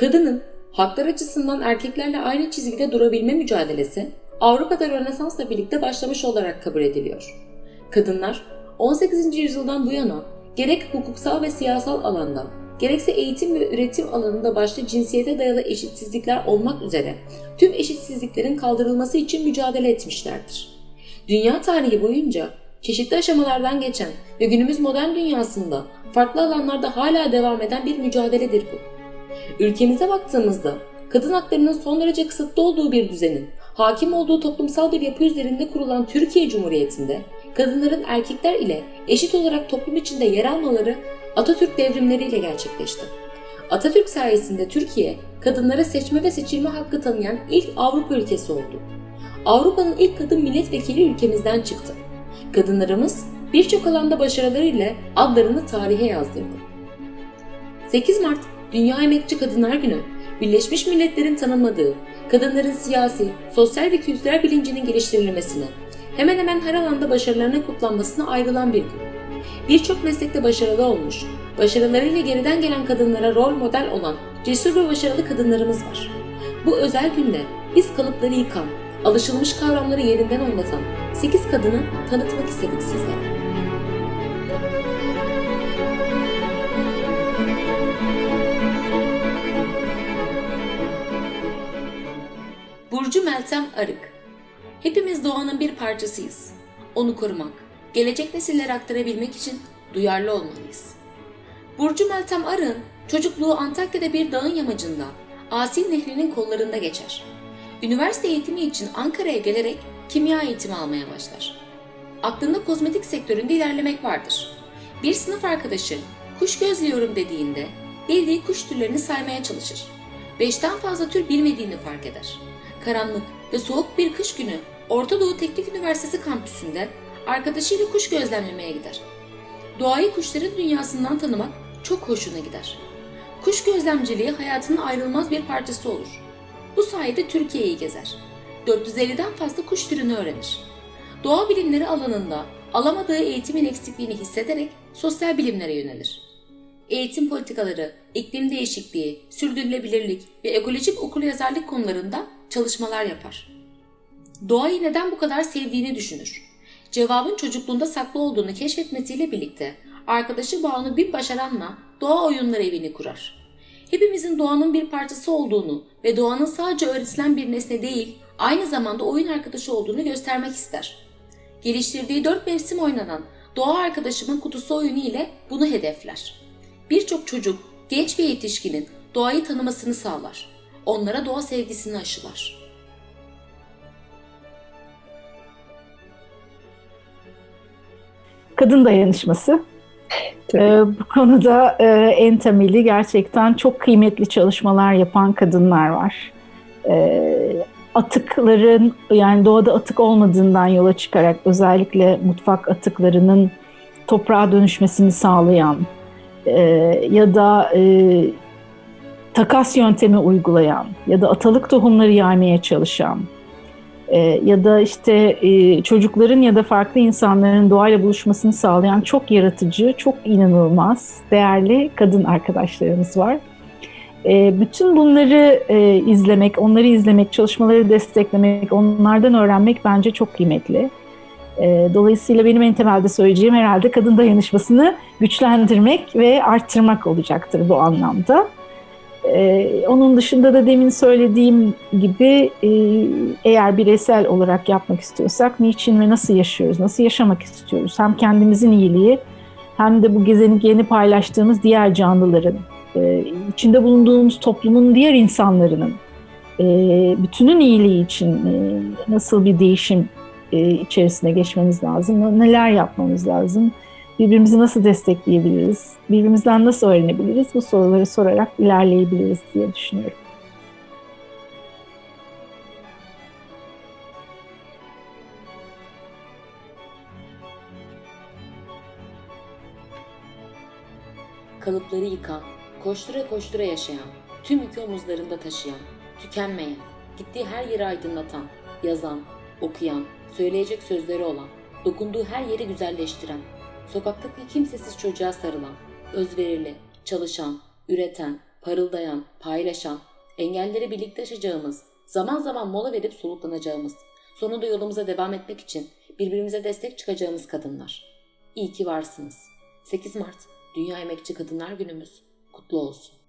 Kadının haklar açısından erkeklerle aynı çizgide durabilme mücadelesi Avrupa'da Rönesans'la birlikte başlamış olarak kabul ediliyor. Kadınlar 18. yüzyıldan bu yana gerek hukuksal ve siyasal alanda gerekse eğitim ve üretim alanında başta cinsiyete dayalı eşitsizlikler olmak üzere tüm eşitsizliklerin kaldırılması için mücadele etmişlerdir. Dünya tarihi boyunca çeşitli aşamalardan geçen ve günümüz modern dünyasında farklı alanlarda hala devam eden bir mücadeledir bu. Ülkemize baktığımızda kadın haklarının son derece kısıtlı olduğu bir düzenin hakim olduğu toplumsal bir yapı üzerinde kurulan Türkiye Cumhuriyeti'nde kadınların erkekler ile eşit olarak toplum içinde yer almaları Atatürk devrimleriyle gerçekleşti. Atatürk sayesinde Türkiye kadınlara seçme ve seçilme hakkı tanıyan ilk Avrupa ülkesi oldu. Avrupa'nın ilk kadın milletvekili ülkemizden çıktı. Kadınlarımız birçok alanda başarılarıyla adlarını tarihe yazdırdı. 8 Mart Dünya Emekçi Kadınlar Günü, Birleşmiş Milletler'in tanımladığı kadınların siyasi, sosyal ve kültürel bilincinin geliştirilmesine, hemen hemen her alanda başarılarına kutlanmasına ayrılan bir gün. Birçok meslekte başarılı olmuş, başarılarıyla geriden gelen kadınlara rol model olan cesur ve başarılı kadınlarımız var. Bu özel günde biz kalıpları yıkan, alışılmış kavramları yerinden oynatan 8 kadını tanıtmak istedik sizlere. Meltem Arık Hepimiz doğanın bir parçasıyız. Onu korumak, gelecek nesillere aktarabilmek için duyarlı olmalıyız. Burcu Meltem Arık'ın çocukluğu Antakya'da bir dağın yamacında, Asil Nehri'nin kollarında geçer. Üniversite eğitimi için Ankara'ya gelerek kimya eğitimi almaya başlar. Aklında kozmetik sektöründe ilerlemek vardır. Bir sınıf arkadaşı kuş gözlüyorum dediğinde bildiği kuş türlerini saymaya çalışır. Beşten fazla tür bilmediğini fark eder. Karanlık ve soğuk bir kış günü Orta Doğu Teknik Üniversitesi kampüsünde arkadaşıyla kuş gözlemlemeye gider. Doğayı kuşların dünyasından tanımak çok hoşuna gider. Kuş gözlemciliği hayatının ayrılmaz bir parçası olur. Bu sayede Türkiye'yi gezer. 450'den fazla kuş türünü öğrenir. Doğa bilimleri alanında alamadığı eğitimin eksikliğini hissederek sosyal bilimlere yönelir. Eğitim politikaları, iklim değişikliği, sürdürülebilirlik ve ekolojik okuryazarlık konularında çalışmalar yapar. Doğayı neden bu kadar sevdiğini düşünür. Cevabın çocukluğunda saklı olduğunu keşfetmesiyle birlikte arkadaşı Banu bir başaranla doğa oyunları evini kurar. Hepimizin doğanın bir parçası olduğunu ve doğanın sadece öğretilen bir nesne değil, aynı zamanda oyun arkadaşı olduğunu göstermek ister. Geliştirdiği dört mevsim oynanan Doğa Arkadaşımın Kutusu oyunu ile bunu hedefler. Birçok çocuk, genç ve yetişkinin doğayı tanımasını sağlar. Onlara doğa sevgisini aşılar. Kadın dayanışması. Ee, bu konuda e, en temeli gerçekten çok kıymetli çalışmalar yapan kadınlar var. Ee, atıkların yani doğada atık olmadığından yola çıkarak özellikle mutfak atıklarının toprağa dönüşmesini sağlayan e, ya da e, takas yöntemi uygulayan ya da atalık tohumları yaymaya çalışan e, ya da işte e, çocukların ya da farklı insanların doğayla buluşmasını sağlayan çok yaratıcı, çok inanılmaz, değerli kadın arkadaşlarımız var. E, bütün bunları e, izlemek, onları izlemek, çalışmaları desteklemek, onlardan öğrenmek bence çok kıymetli. E, dolayısıyla benim en temelde söyleyeceğim herhalde kadın dayanışmasını güçlendirmek ve arttırmak olacaktır bu anlamda. Ee, onun dışında da demin söylediğim gibi e, eğer bireysel olarak yapmak istiyorsak niçin ve nasıl yaşıyoruz, nasıl yaşamak istiyoruz? Hem kendimizin iyiliği hem de bu gezegeni paylaştığımız diğer canlıların, e, içinde bulunduğumuz toplumun diğer insanların e, bütünün iyiliği için e, nasıl bir değişim e, içerisine geçmemiz lazım, neler yapmamız lazım? Birbirimizi nasıl destekleyebiliriz, birbirimizden nasıl öğrenebiliriz bu soruları sorarak ilerleyebiliriz diye düşünüyorum. Kalıpları yıkan, koştura koştura yaşayan, tüm yükü omuzlarında taşıyan, tükenmeyen, gittiği her yeri aydınlatan, yazan, okuyan, söyleyecek sözleri olan, dokunduğu her yeri güzelleştiren, sokaktaki kimsesiz çocuğa sarılan, özverili, çalışan, üreten, parıldayan, paylaşan, engelleri birlikte aşacağımız, zaman zaman mola verip soluklanacağımız, sonunda yolumuza devam etmek için birbirimize destek çıkacağımız kadınlar. İyi ki varsınız. 8 Mart Dünya Emekçi Kadınlar Günümüz kutlu olsun.